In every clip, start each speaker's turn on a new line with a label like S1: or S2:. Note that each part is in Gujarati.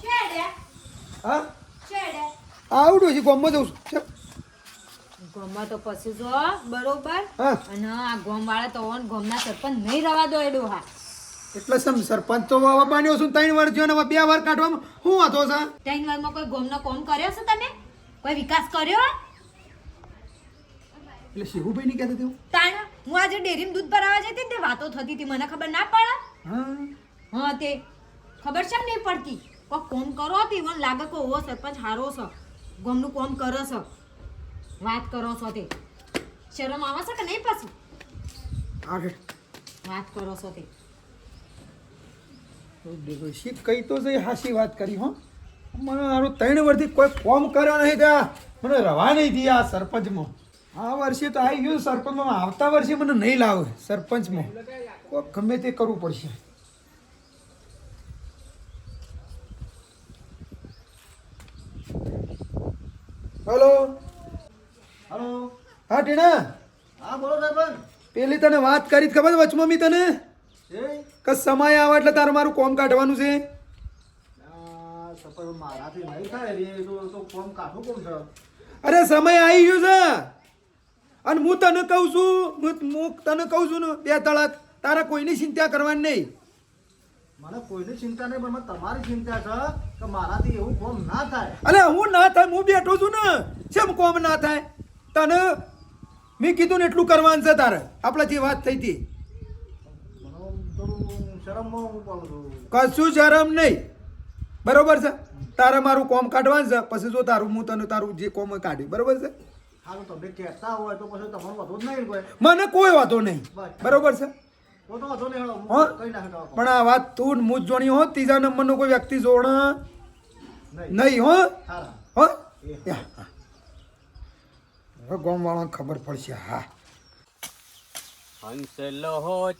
S1: છેડે?
S2: હા?
S1: છેડે?
S2: આવડું છે ગોમમાં જઉં છું.
S1: ગોમમાં તો પછી જો બરોબર?
S2: હા.
S1: અને આ ગોમ વાળા તો ઓન ગોમના સરપંચ નહીં રવા દો એડો હા
S2: એટલે સમ સરપંચ તો વાવા બાન્યો છું ત્રણ વાર થયો ને હવે બે વાર કાઢવામાં શું વાંધો છે?
S1: ત્રણ વારમાં કોઈ ગોમનો કોમ કર્યો છે તમે? કોઈ વિકાસ કર્યો?
S2: એટલે શિવુભાઈ ની કહેતી હતી
S1: તાણ હું આજે ડેરીમાં દૂધ ભરાવા જતી ને તે વાતો થતી હતી મને ખબર ના પડે.
S2: હા.
S1: હા તે ખબર છે નહીં પડતી? કો કોમ કરો તે મને લાગે કે ઓ સરપંચ હારો છે. ગોમનું કોમ કરો છો. વાત કરો છો તે. શરમ આવે છે કે નહીં પાછું? વાત કરો છો તે.
S2: શીખ કઈ તો જઈ હાસી વાત કરી હો. મને મારું ત્રણ વર્ષથી કોઈ ફોર્મ કર્યો નહીં ત્યાં. મને રવા નહીં દી આ સરપંચમાં. આ વર્ષે તો આવી ગયું સરપંચમાં. આવતા વર્ષે મને નહીં લાવે સરપંચમાં. ગમે તે કરવું પડશે. હલો?
S3: હલો?
S2: હા ટીણા?
S3: હા બોલો સાહેબ.
S2: પેલી તને વાત કરી ખબર વચમાં મી તને? કે સમય આવે એટલે તારે મારું કોમ કાઢવાનું છે?
S3: મારાથી નહીં થાય તો તો કાઢું છે.
S2: અરે સમય આવી ગયો છે. અને હું તને કહું છું હું તને કહું છું ને બે તળાક તારા કોઈની ચિંતા કરવાની નહીં.
S3: મને કોઈની ચિંતા નહીં પણ તમારી ચિંતા છે. કે મારાથી એવું કોમ ના થાય.
S2: અરે હું ના થાય હું બેઠો છું ને. કેમ કોમ ના થાય? તને મેં કીધું ને એટલું કરવાનું છે તારે. આપણે જે વાત થઈ હતી. કશું શરમ નહીં. બરોબર છે? તારે મારું કોમ કાઢવાનું છે. પછી જો તારું હું તને તારું જે કોમ કાઢી. બરોબર છે? મને કોઈ વાંધો નહીં. બરોબર છે? પણ આ વાત તું મુજ જોણી હો ત્રીજા નંબરનો કોઈ વ્યક્તિ જોણ
S3: નહીં.
S2: નહીં હો. હા. હવે ગામવાળાને ખબર પડશે હા.
S4: હંસલો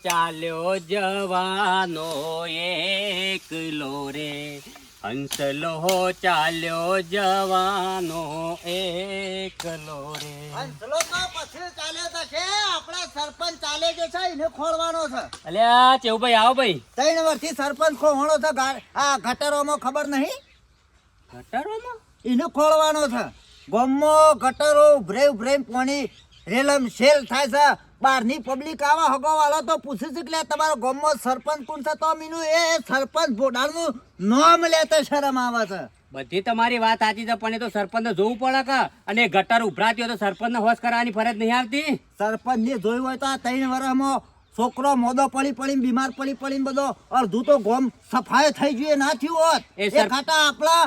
S4: ચાલ્યો જવાનો એકલો રે. હંસલો ચાલ્યો જવાનો એકલો રે.
S3: હંસલો તો પછી ચાલે તો છે આપણા સરપંચ ચાલે જે છે એને ખોળવાનો છે.
S4: અલ્યા ચેવુભાઈ આવો ભાઈ.
S3: ત્રણ વર્ષથી સરપંચ ખોવાનો છે આ ગટરોમાં ખબર નહીં?
S4: ગટરોમાં?
S3: એને ખોળવાનો છે. ગોમો ગટરો ઉભરે ઉભરે પાણી રેલમ શેલ થાય છે બહારની પબ્લિક આવા હગવાવાળો તો પૂછે છે કે તમારો ગામમાં સરપંચ કોણ છે? તો મીનું એ સરપંચ ભોડાનું નામ લેતા શરમ આવે છે.
S4: બધી તમારી વાત સાચી છે પણ એ તો સરપંચને જોવું પડે કે? અને ગટર ઉભરાતી હોય તો સરપંચને હોશ કરવાની ફરજ નહીં આવતી?
S3: સરપંચ ને જોયું હોય તો આ ત્રણ વર્ષમાં છોકરો મોદો પડી પડીને બીમાર પડી પડીને બધો અડધું તો ગોમ સફાઈ થઈ જોઈએ ના થયું હોત
S4: એ
S3: ખાતા આપણા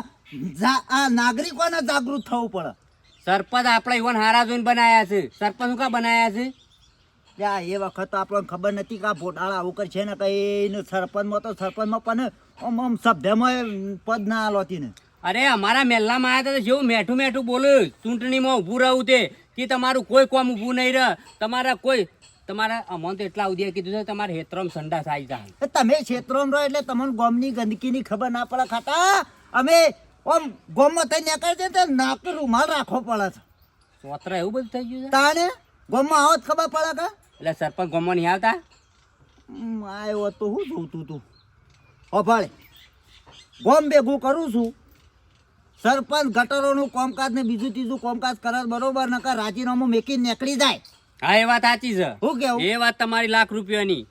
S3: આ નાગરિકોને જાગૃત થવું પડે.
S4: સરપંચ આપણે ઈવન હારા જોઈને બનાયા છે. સરપંચ શું કા બનાયા છે?
S3: એ વખત આપણને ખબર નથી કે આ ભોટાળા આવું કરશે ને કઈ સરપંચમાં તો સરપંચમાં પણ આમ આમ સભ્યમાં પદ ના આલોતી ને
S4: અરે અમારા મહેલામાં આવ્યા હતા જેવું મેઠું મેઠું બોલું ચૂંટણીમાં ઊભું રહું તે કે તમારું કોઈ કોમ ઊભું નહીં રહે. તમારા કોઈ તમારા અમને તો એટલા ઉદ્યા કીધું છે તમારે હેત્રમ સંડા થાય જાય
S3: તમે ક્ષેત્રોમાં રહો એટલે તમને ગોમની ગંદકીની ખબર ના પડે ખાતા. અમે આમ ગોમમાં થઈ નીકળે છે તો નાક રૂમાલ રાખવો પડે છે.
S4: સોતરા એવું બધું થઈ ગયું છે?
S3: તાને ગોમમાં આવો જ ખબર પડે કે
S4: એટલે સરપંચ ગમવા નહીં આવતા?
S3: આવ્યો તો હું જોતું તું. અભાળે ગોમ ભેગું કરું છું. સરપંચ ગટરોનું કોમકાજ ને બીજું ત્રીજું કોમકાજ કરે બરોબર નકર રાજીનામું મેકીને નીકળી જાય.
S4: હા એ વાત સાચી છે.
S3: શું કેવું?
S4: એ વાત તમારી લાખ રૂપિયાની.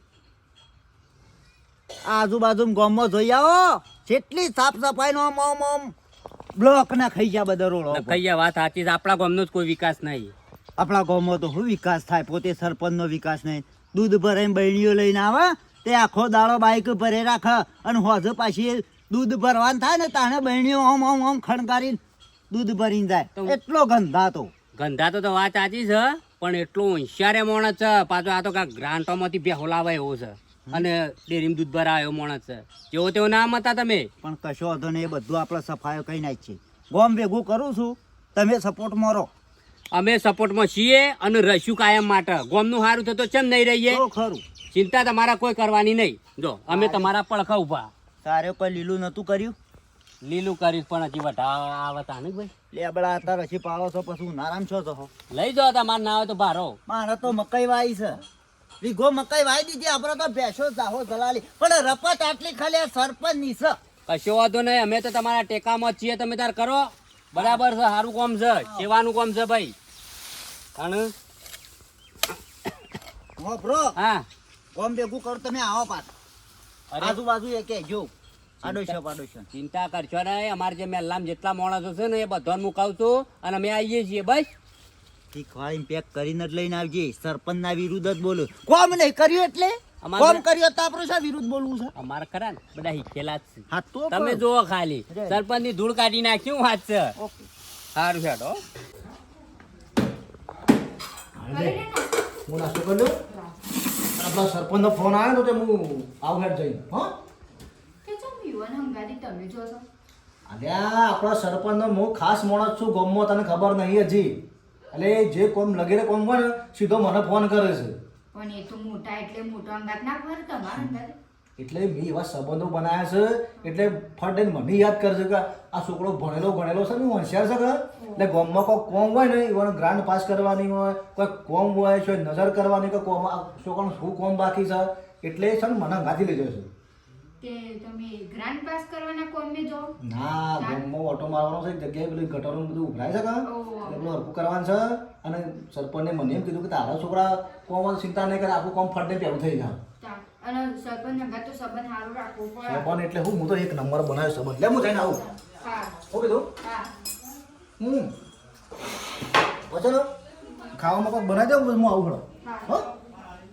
S3: આજુબાજુ ગોમમાં જોઈ આવો. જેટલી સાફ સફાઈ નો આમ આમ બ્લોક ના ખાઈ ગયા બધા રોડ ખાઈ
S4: ગયા વાત સાચી છે. આપણા ગામનો જ કોઈ વિકાસ નહીં.
S3: આપણા ગામમાં તો શું વિકાસ થાય? પોતે સરપંચનો વિકાસ નહીં. દૂધ ભરાઈને બૈણીઓ લઈને આવે તે આખો દાડો બાઈક ભરે રાખે અને હોજો પાછી દૂધ ભરવાનું થાય ને તાણે બહેણીઓ આમ આમ આમ ખણકારીને દૂધ ભરીને જાય. એટલો ગંધાતો ગંધાતો
S4: ગંધા તો વાત સાચી છે પણ એટલું હોશિયારે માણસ છે. પાછો આ તો કાંઈક ગ્રાન્ટોમાંથી બે હોલાવે એવો છે. અને ડેરીમાં દૂધ ભરાયો માણસ છે. જેવો તેવો નામ હતા તમે.
S3: પણ કશો વાંધો નહીં એ બધું આપણે સફાયો કઈ નાખ છે ગોમ ભેગું કરું છું. તમે સપોર્ટ મારો.
S4: અમે સપોર્ટમાં છીએ અને રહીશું કાયમ માટે. ગોમનું સારું થતો ચેમ નહીં રહીએ?
S3: ખરું.
S4: ચિંતા તમારા કોઈ કરવાની નહીં. જો અમે તમારા પડખા ઊભા
S3: તારે કોઈ લીલું નતું કર્યું?
S4: લીલું કરીશ પણ હજી વઢા આવતા ને ભાઈ.
S3: લેબડા અત્યારે રસી પાડો છો પછી નારામ છો તો
S4: લઈ જાઓ તમારે ના આવે તો ભારો.
S3: મારે તો મકાઈ વાઈ છે. વીઘો મકાઈ વાઈ દીધી આપણે તો ભેંસો જાહો જલાલી. પણ રપત આટલી ખાલી આ સરપંચની છે.
S4: કશો વાંધો નહીં અમે તો તમારા ટેકામાં જ છીએ તમે તાર કરો. બરાબર છે સારું કોમ છે સેવાનું કોમ છે ભાઈ. અને
S3: હો
S4: હા.
S3: કોમ ભેગું કરો તમે આવો પાછ. આજુબાજુ એ કે જો આડોશો પાડોશો
S4: ચિંતા કરશો ને અમારે જે મહેલામાં જેટલા માણસો છે ને એ બધાને મુકાવું છું અને અમે આવીએ છીએ બસ.
S3: વાળી પેક કરીને જ લઈને આવજે. સરપંચના વિરુદ્ધ જ બોલું. કોમ નહીં કર્યું એટલે? કોમ કર્યો તો આપણે શા વિરુદ્ધ બોલવું છે?
S4: અમારે ખરા ને બધા હિખેલા જ છે.
S3: હા તો
S4: તમે જોવો ખાલી સરપંચની ધૂળ કાઢી નાખ્યું વાત છે.
S3: ઓકે.
S4: સારું હેડો
S5: હું. નાસ્તો કરી લઉં? આપણા સરપંચનો ફોન આવ્યો તો હું આવું હેઠ જઈને હા
S6: તમે જો છો?
S5: અલ્યા આપણા સરપંચનો હું ખાસ માણસ છું ગમો તને ખબર નહીં હજી. એટલે જે કોમ લગેરે કોમ હોય ને સીધો મને ફોન કરે છે.
S6: પણ એ તો મોટા એટલે મોટો અંગાત ના ફર તમારા અંદર
S5: એટલે મેં એવા સંબંધો બનાવ્યા છે એટલે ફટ મને યાદ કરશે કે આ છોકરો ભણેલો ગણેલો છે ને હું હોશિયાર છે એટલે ગામમાં કોઈ કોમ હોય ને એવાનો ગ્રાન્ડ પાસ કરવાની હોય કોઈ કોમ હોય છે નજર કરવાની કે કોમ છોકરાનું શું કોમ બાકી છે? એટલે છે ને મને ગાંધી લઈ જશે
S6: તમે ગ્રાન્ડ પાસ કરવાના કોમ મે જો?
S5: ના ગામમાં ઓટો મારવાનો છે જગ્યાએ પેલી ગટરનું બધું ઉભરાય છે કે. એટલે હરખું કરવાનું છે. અને સરપંચને મને એમ કીધું કે તારા છોકરા કોમ ચિંતા નહીં કરે આપણું કોમ ફટને પેલું થઈ જાય.
S6: તા- અને સરપંચ અંગાત તો સંબંધ સારું રાખવો પડે.
S5: સરપંચ એટલે હું હું તો એક નંબર બનાવ્યો સંબંધ. લે હું જઈને આવું.
S6: હા.
S5: શું કીધું?
S6: હા.
S5: હું? પછી ખાવામાં કોઈ બનાવી દઉં હું આવું ખરો
S6: હા.
S5: હો?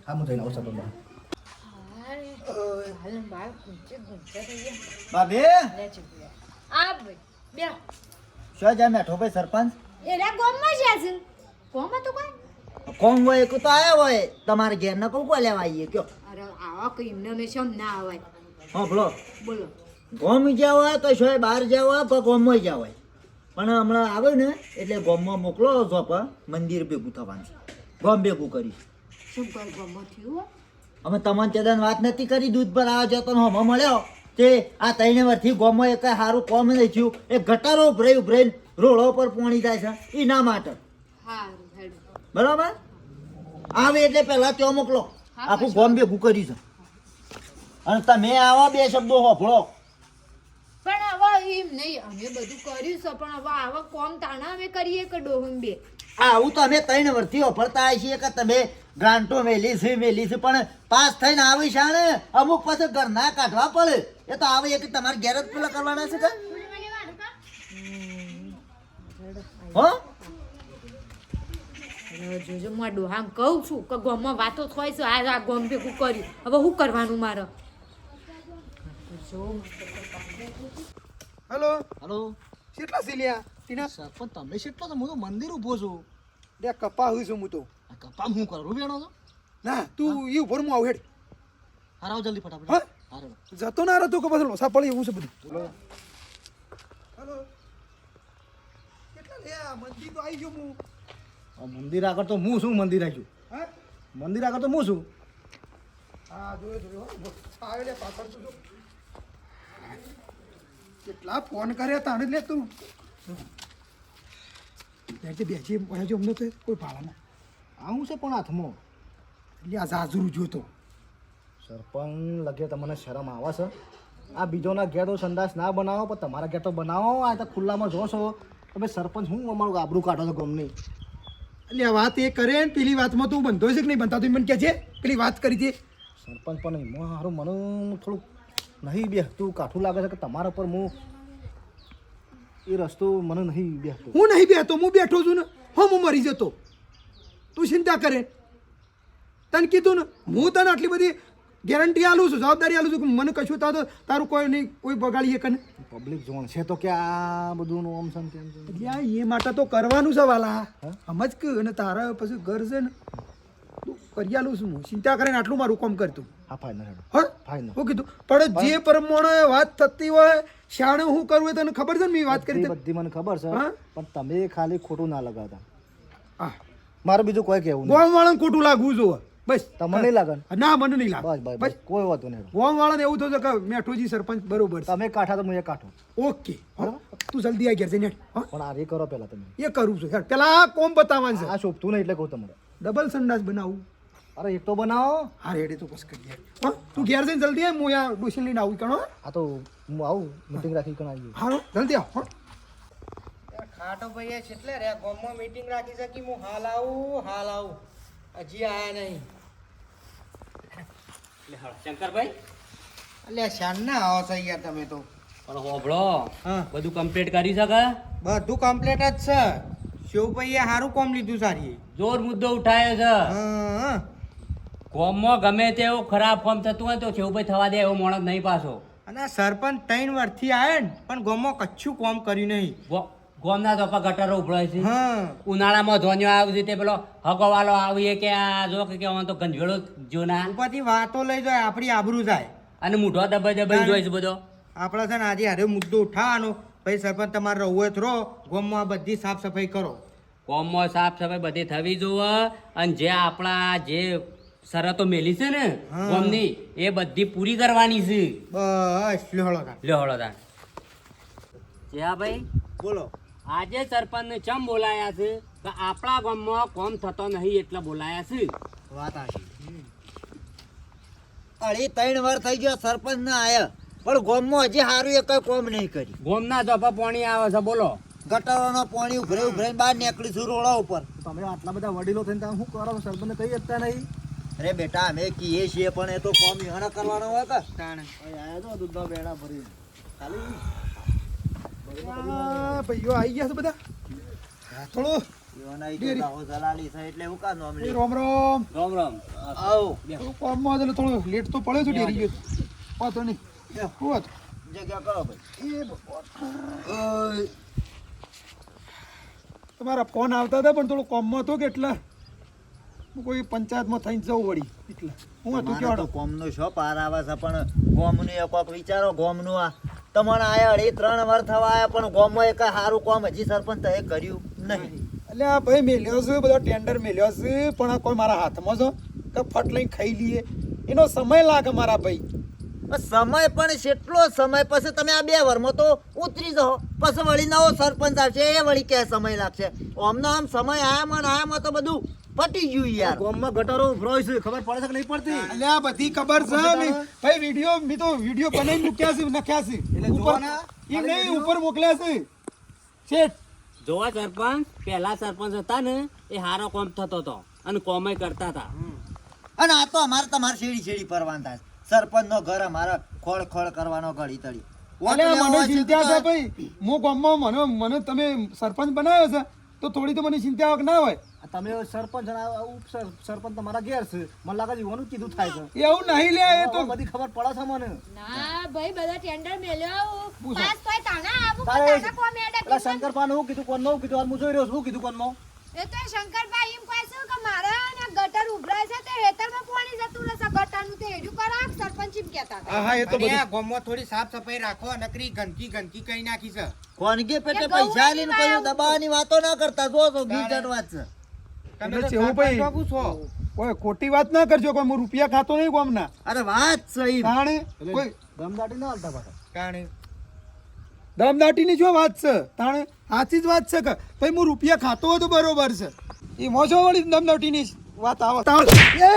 S5: હા જઈને આવું સરપંચ
S3: ભાભી
S1: આ ભાઈ બે
S3: શું જાય મેઠો ભાઈ સરપંચ?
S1: એરા ગોમમાં જ છે? ગોમમાં તો કોઈ?
S3: કોમ હોય એક તો આવ્યા હોય તમારે ઘેર ના કોઈ લેવા આવીએ કયો?
S1: અરે આવા કઈ એમને મેં શમ ના આવે
S3: હા બોલો.
S1: બોલો.
S3: ગોમ જ્યાં હોય તો શોય બહાર જ્યાં હોય તો ગોમમાં જ્યાં હોય? પણ હમણાં આવે ને એટલે ગોમમાં મોકલો જોપ મંદિર ભેગું થવાનું. છે ગોમ ભેગું કરી
S1: શું કઈ ગોમમાં થયું હો?
S3: અમે તમને તેદાન વાત નથી કરી દૂધ પર આવવા જતો હમો મળ્યો? તે આ ત્રણે વર્ષથી ગોમમાં એક સારું કોમ નહીં થયું. એ ગટારો ઉભરાઈ ઉભરાઈને રોડો પર પોણી જાય છે. એના માટે.
S1: હારું.
S3: બરાબર? આવે એટલે પહેલા ત્યાં મોકલો. આખું ગોમ ભેગું કરી છે અને તમે આવા બે શબ્દો હોફળો
S1: પણ હવે એમ નહીં અમે બધું કર્યું છે પણ હવે આવા કોમ તાણા અમે કરીએ કે ડોહમ બે?
S3: આવું તો અમે ત્રણ વર્ષથી ઓફરતા છીએ કે તમે ગ્રાન્ટો મેલી છે મેલી છે પણ પાસ થઈને આવી છે ને અમુક પાસે ઘર ના કાઢવા પડે. એ તો આવે કે તમારે ઘેર જ પેલા કરવાના છે કે? હો?
S1: જોજો હું આ ડોહામ કહું છું કે ગોમમાં વાતો થાય છે આ આ ગોમ ભેગું કર્યું. હવે શું કરવાનું મારે? જો
S2: હલો?
S5: હલો?
S2: કેટલા સિલિયા? ટીના?
S5: સરપંચ તમે કેટલો તો હું તો મંદિર ઊભો છું.
S2: બે કપા હું છું હું તો.
S5: આ કપામ હું કરું? બેણો છો?
S2: ના તું એ ઉપર હું આવું હેડ.
S5: હાર આવો જલ્દી ફટાફટ.
S2: હા?
S5: હારે
S2: જતો ના રહેતો કે પછી લોસા પડી એવું છે બધું. Hello hello? કેટલા લે આ મંદિર તો આવી ગયો હું.
S5: મંદિર આગળ તો હું શું મંદિર આવ્યું
S2: હા?
S5: મંદિર આગળ તો હું છું.
S2: કેટલા ફોન કર્યા તાણે લે તું. બેઠે બેસી બેસી અમને તો કોઈ ભાડામાં
S5: આવું છે પણ હાથમાં.
S2: એટલે આ જાજરું જોતો
S5: સરપંચ લગે તમને શરમ આવે છે. આ બીજોના ઘેર તો સંદાસ ના બનાવો પણ તમારા ઘેર તો બનાવો આ તો ખુલ્લામાં જો છો તમે સરપંચ હું અમારું આબરું કાઢો છો ગમની?
S2: એટલે આ વાત એ કરે ને પેલી વાતમાં તું બંધો છે કે નહીં બનતા તું મને કહે છે પેલી વાત કરી છે.
S5: સરપંચ પણ એમાં સારું મને થોડુંક નહીં બેસતું કાઠું લાગે છે કે તમારા પર હું એ રસ્તો મને નહીં બેસતો
S2: હું નહીં બેઠો હું બેઠો છું ને હો હું મરી જતો. તું ચિંતા કરે. તને કીધું ને હું તને આટલી બધી ગેરંટી આલું છું જવાબદારી આલું છું કે મને કશું થતો તારું કોઈ નહીં કોઈ બગાડીએ કને
S5: પબ્લિક ઝોન છે તો કે આ બધું છે ને તેમ
S2: એટલે એ માટે તો કરવાનું છે વાલા. સમજ કે અને તારા પછી ઘર છે ને તું કરી આલું છું હું. ચિંતા કરીને આટલું મારું કામ કરતું.
S5: હા ફાઇનલ
S2: હા
S5: ફાઇનલ
S2: હું કીધું પણ જે પ્રમાણે વાત થતી હોય શાણે હું કરવું તને ખબર છે ને મેં વાત કરી
S5: બધી મને ખબર છે? પણ તમે ખાલી ખોટું ના લગાવતા.
S2: હા.
S5: મારે બીજું કોઈ કહેવું નહીં.
S2: ગોમ વાળાને ખોટું લાગવું જોઈએ. બસ.
S5: તમને નહીં લાગે ના?
S2: મને નહીં લાગે.
S5: બસ
S2: બસ
S5: કોઈ વાંધો નહીં.
S2: વોમ વાળાને એવું થયું કે મેઠોજી સરપંચ બરોબર
S5: તમે કાઠા તો હું એ કાઠો
S2: ઓકે. તું જલ્દી આવી ઘેર જઈને નેટ
S5: પણ આ રે કરો પહેલા તમે.
S2: એ કરું છું. યાર પેલા કોમ બતાવવાનું છે.
S5: આ શોભતું નહીં એટલે કહું તમારે
S2: ડબલ સંડાસ બનાવું.
S5: અરે એક તો બનાવો.
S2: હા રેડી તો બસ કરી હા તું ઘેર જઈને જલ્દી આવ હું યા ડોસી લઈને આવું. કણો
S5: આ તો હું આવું મીટિંગ રાખી કણ આવી
S2: હા જલ્દી આવ હો.
S7: ખાટો ભાઈ એટલે રે ગોમમાં મીટિંગ રાખી શકી હું હાલ આવું હાલ આવું. હજી આયા નહીં.
S4: શંકરભાઈ?
S7: અલ્યા શાન ના આવો છો યાર તમે તો.
S4: પણ હોભળો બધું કમ્પ્લીટ કરી શકે?
S7: બધું કમ્પ્લીટ જ છે. શિવભાઈએ સારું કોમ લીધું સારી
S4: જોર મુદ્દો ઉઠાયો છે. કોમમાં ગમે તેવું ખરાબ ફોર્મ થતું હોય તો છેવભાઈ થવા દે એવો માણસ નહીં પાછો.
S7: અને સરપંચ ત્રણ વર્ષથી આવ્યા ને પણ ગોમમાં કચ્છું કોમ કર્યું નહીં.
S4: ગોમના ચોપા ગટરો ઉભળાય છે.
S7: હા.
S4: ઉનાળામાં ધોનીઓ આવી તે પેલો હગવાલો આવીએ કે આ જો કે આમાં તો ગંધવેડો જોના
S7: ઉપરથી વાતો લઈ જાય આપણી આબરૂ જાય.
S4: અને મૂઢો દબાઈ દબાઈ જોઈશ બધો.
S7: આપણે છે ને આજે હારે મુદ્દો ઉઠાવવાનો. ભાઈ સરપંચ તમારે રહું હોય તો રહો. ગોમમાં બધી સાફ સફાઈ કરો.
S4: ગોમમાં સાફ સફાઈ બધી થવી જોવે. અને જે આપણા જે શરતો મેલી છે ને ગોમની એ બધી પૂરી કરવાની છે.
S7: બસ લ્યો તા
S4: લ્યો હળો તાણ. ભાઈ.
S7: બોલો.
S4: આજે સરપંચને ચમ બોલાયા છે? કે આપણા ગામમાં કોમ થતો નહીં એટલે બોલાયા છે.
S7: વાત આવી
S3: અઢી ત્રણ વાર થઈ ગયો સરપંચ ના આયા. પણ ગામમાં હજી સારું એ કઈ કોમ નહીં કરી.
S4: ગોમના ચોપા પાણી આવે છે બોલો.
S3: ગટરોનો પાણી ઉભરે ઉભરે બહાર નીકળીશું રોડા ઉપર.
S5: તમે આટલા બધા વડીલો થઈને તમે શું કરો? સરપંચને કહી શકતા નહીં.
S3: અરે બેટા અમે કીએ છીએ પણ એ તો કોમ કરવાનો હોય કે?
S7: તાણે.
S5: આયા તો દૂધના બેડા ભરી ખાલી.
S2: ભાઈઓ આવી ગયા છે બધા. થોડું
S3: ઈવન આઈ ગયો લાહો જલાલી છે એટલે હું કા નામ
S2: એ
S3: લ્યો?
S2: રોમ રોમ.
S4: રામ રામ.
S3: આવો.
S2: થોડું કામમાં હતું એટલે થોડું લેટ તો પડ્યો છે ડેરી ગયો. વાંધો નહીં. શું
S3: જગ્યા કરો ભાઈ.
S2: એ તમારા ફોન આવતા હતા પણ થોડું કોમમાં હતો કે એટલા? હું કોઈ પંચાયતમાં થઈને જવું વળી એટલે. હું હતું કેવાડો?
S3: કોમનો શો પાર આવે છે પણ ગોમનું નું કોક વિચારો ગોમનું આ. તમારે આયા અઢી ત્રણ વાર થવા આયા પણ ગોમમાં એક સારું કોમ હજી સરપંચ એ કર્યું નહીં.
S2: એટલે આ ભાઈ મેલ્યો છે બધો ટેન્ડર મેલ્યો છે પણ આ કોઈ મારા હાથમાં છો કે ફટ લઈને ખાઈ લઈએ. એનો સમય લાગે મારા ભાઈ.
S3: પણ સમય પણ કેટલો સમય? પછી તમે આ બે વારમાં તો ઉતરી જાઓ. પછી વળી નવો સરપંચ આવશે એ વળી કે સમય લાગશે? આમનો આમ સમય આયામાં ને આયામાં તો બધું પટી ગયું યાર.
S5: ગામમાં ગટરો ઉભરાય છે ખબર પડે છે કે નહીં પડતી?
S2: એટલે આ બધી ખબર છે ભાઈ વિડિયો મી તો વિડિયો બનાવી મૂક્યા છે નખ્યા છે.
S5: એટલે
S2: ઉપર
S5: જોવાના?
S2: એમ નહીં ઉપર મોકલ્યા છે. શેઠ.
S4: જોવા સરપંચ પહેલા સરપંચ હતા ને એ હારો કોમ થતો હતો અને કોમે કરતા હતા.
S3: અને આ તો અમારે તમારે શેડી શેડી પરવાન થાય સરપંચ નો ઘર અમારે ખોળ ખોળ કરવાનો ઘડી તળી.
S2: મને ચિંતા છે ભાઈ. હું ગામમાં મને મને તમે સરપંચ બનાવ્યો છે તો થોડી તો મને ચિંતા ના હોય.
S5: તમે સરપંચ ઉપ સરપંચ તમારા ઘેર છે. મને લાગે યુવાનું કીધું થાય છે.
S2: એવું નહીં લે એ તો
S5: બધી ખબર પડે છે મને.
S1: ના ભાઈ બધા ટેન્ડર મેલ્યો. પાસ તો તાણા આવું તાણા કોમ એડે
S5: પેલા શંકરપાને હું કીધું કોણ નો કીધું? હું જોઈ રહ્યો છું કીધું કોણ
S1: એ તો શંકરભાઈ એમ કહે છે કે મારા ને ગટર ઉભરાય છે તે હેતરમાં પાણી જતું રહેશે. ગટરનું તે હેડું કરા સરપંચ એમ કહેતા હતા.
S2: હા હા એ તો બધું
S7: ગામમાં થોડી સાફ સફાઈ રાખો નકરી ગંદકી ગંદકી કરી નાખી છે.
S3: કોનગી પેટે પૈસા લઈને કયું દબાવાની વાતો ના કરતા જો તો ગીચટ વાત છે.
S7: તમે
S2: ભાઈ? કોઈ ખોટી વાત ના કરજો કોઈ હું રૂપિયા ખાતો નહીં ગામના.
S3: અરે વાત સહી.
S2: તાણે કોઈ
S5: દમદાટી ના હાલતા પાછા.
S7: તાણે
S2: દમદાટીની જો વાત છે? તાણે સાચી જ વાત છે કે? ભાઈ હું રૂપિયા ખાતો હતો બરોબર છે. એ મોજો વળી દમદાટીની વાત આવે. તાળ એ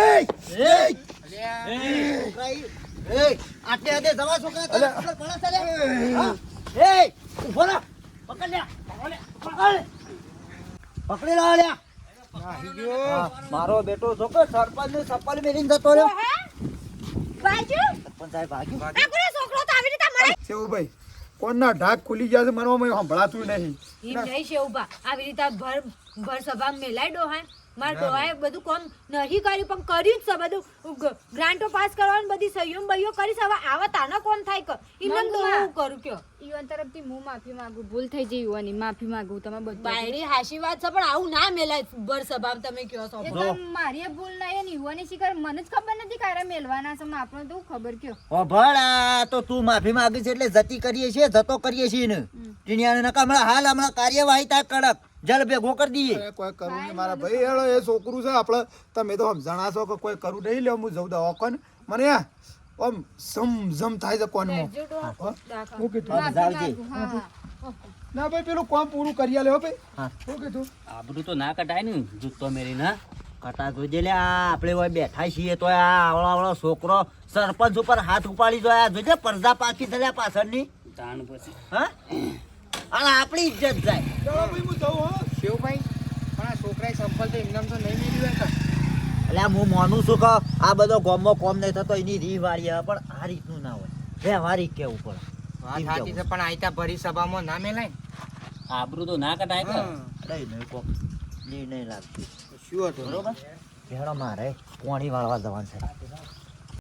S3: એ આટલે આટલે દવા છોકરા? એ ઊભો. પકડ લે પકડ. પકડ. પકડી લો લ્યા. હા, મારો બેટો છોકરો સરપંચ ને ચપ્પલ મેલીને જતો રહ્યો.
S1: બાજુ.
S3: સરપંચ સાહેબ ભાગ્યું?
S1: આ કોનો છોકરો તો આવી રીતે મરે
S2: શેવુભાઈ કોણના ઢાક ખુલી ગયા છે મને સંભળાતું નહીં.
S1: એમ નહીં છે ઊભા આવી રીતે ભર ભર સભા મેલાય ડોહાય મારા ડોહાએ બધું કોમ નહીં કર્યું પણ કર્યું જ છે બધું. ગ્રાન્ટો પાસ કરવાનું બધી સહયોગ બહીઓ કરી છે હવે આવા તાના કોમ થાય કે? એમને તો હું કરું કયો.
S6: યુવાન તરફથી હું માફી માંગુ ભૂલ થઈ જઈ યુવાની માફી માંગુ તમે બધું.
S1: બાયડી હાશી વાત છે પણ આવું ના મેલાય ભર સભામ તમે કયો છો?
S6: એકદમ મારી એ ભૂલ ના અને યુવાની શિકાર મને જ ખબર નથી કારે મેલવાના છે આપણને તો ખબર કયો.
S3: ઓ ભળા તો તું માફી માંગી છે એટલે જતી કરીએ છીએ જતો કરીએ છીએ ને. ટીણિયાને નકા હમણાં હાલ હમણાં કાર્યવાહી તા કડક. જલ ભેગો કરી દઈએ.
S2: કોઈ કરું નહીં મારા ભાઈ હેળો એ છોકરું છે આપણે તમે તો સમજણા છો કે કોઈ કરું નહીં લે હું જઉં દવાખાને. મને આ આમ સમ જમ થાય છે કોનમાં. હું કીધું.
S3: જાવજે.
S2: ના ભાઈ પેલું કોમ પૂરું કરી આલે હો ભાઈ.
S3: હા.
S2: શું કીધું.
S4: આબરું તો ના કટાય ને જૂતો મેરી ના
S3: કટા જોજે લે આ આપણે હોય બેઠા છીએ તો આ આવડો આવડો છોકરો સરપંચ ઉપર હાથ ઉપાડી જોયા. જોજે પડદા પાકી થયા પાછળની.
S4: તાણ પછી.
S3: હા? અને આપણી ઇજ્જત જાય
S2: ચલો ભાઈ હું જઉં હો.
S7: શિવભાઈ પણ આ છોકરાએ સંપલ તો એમનામ તો નહીં મેળવ્યું કે
S3: એટલે હું માનું છું કે આ બધો ગોમો કોમ નહીં થતો એની રી વાળી આવે પણ આ રીતનું ના હોય. વ્યવહારિક કેવું પડે?
S7: વાત સાચી છે પણ આયતા ભરી સભામાં ના મેલાય?
S4: આબરૂ તો ના કટાય કે?
S3: અરે નહીં કોક નિર્ણય લાગતું
S7: શું હતું?
S3: બરોબર? હેડો મારે કોણી વાળવા જવાનું છે.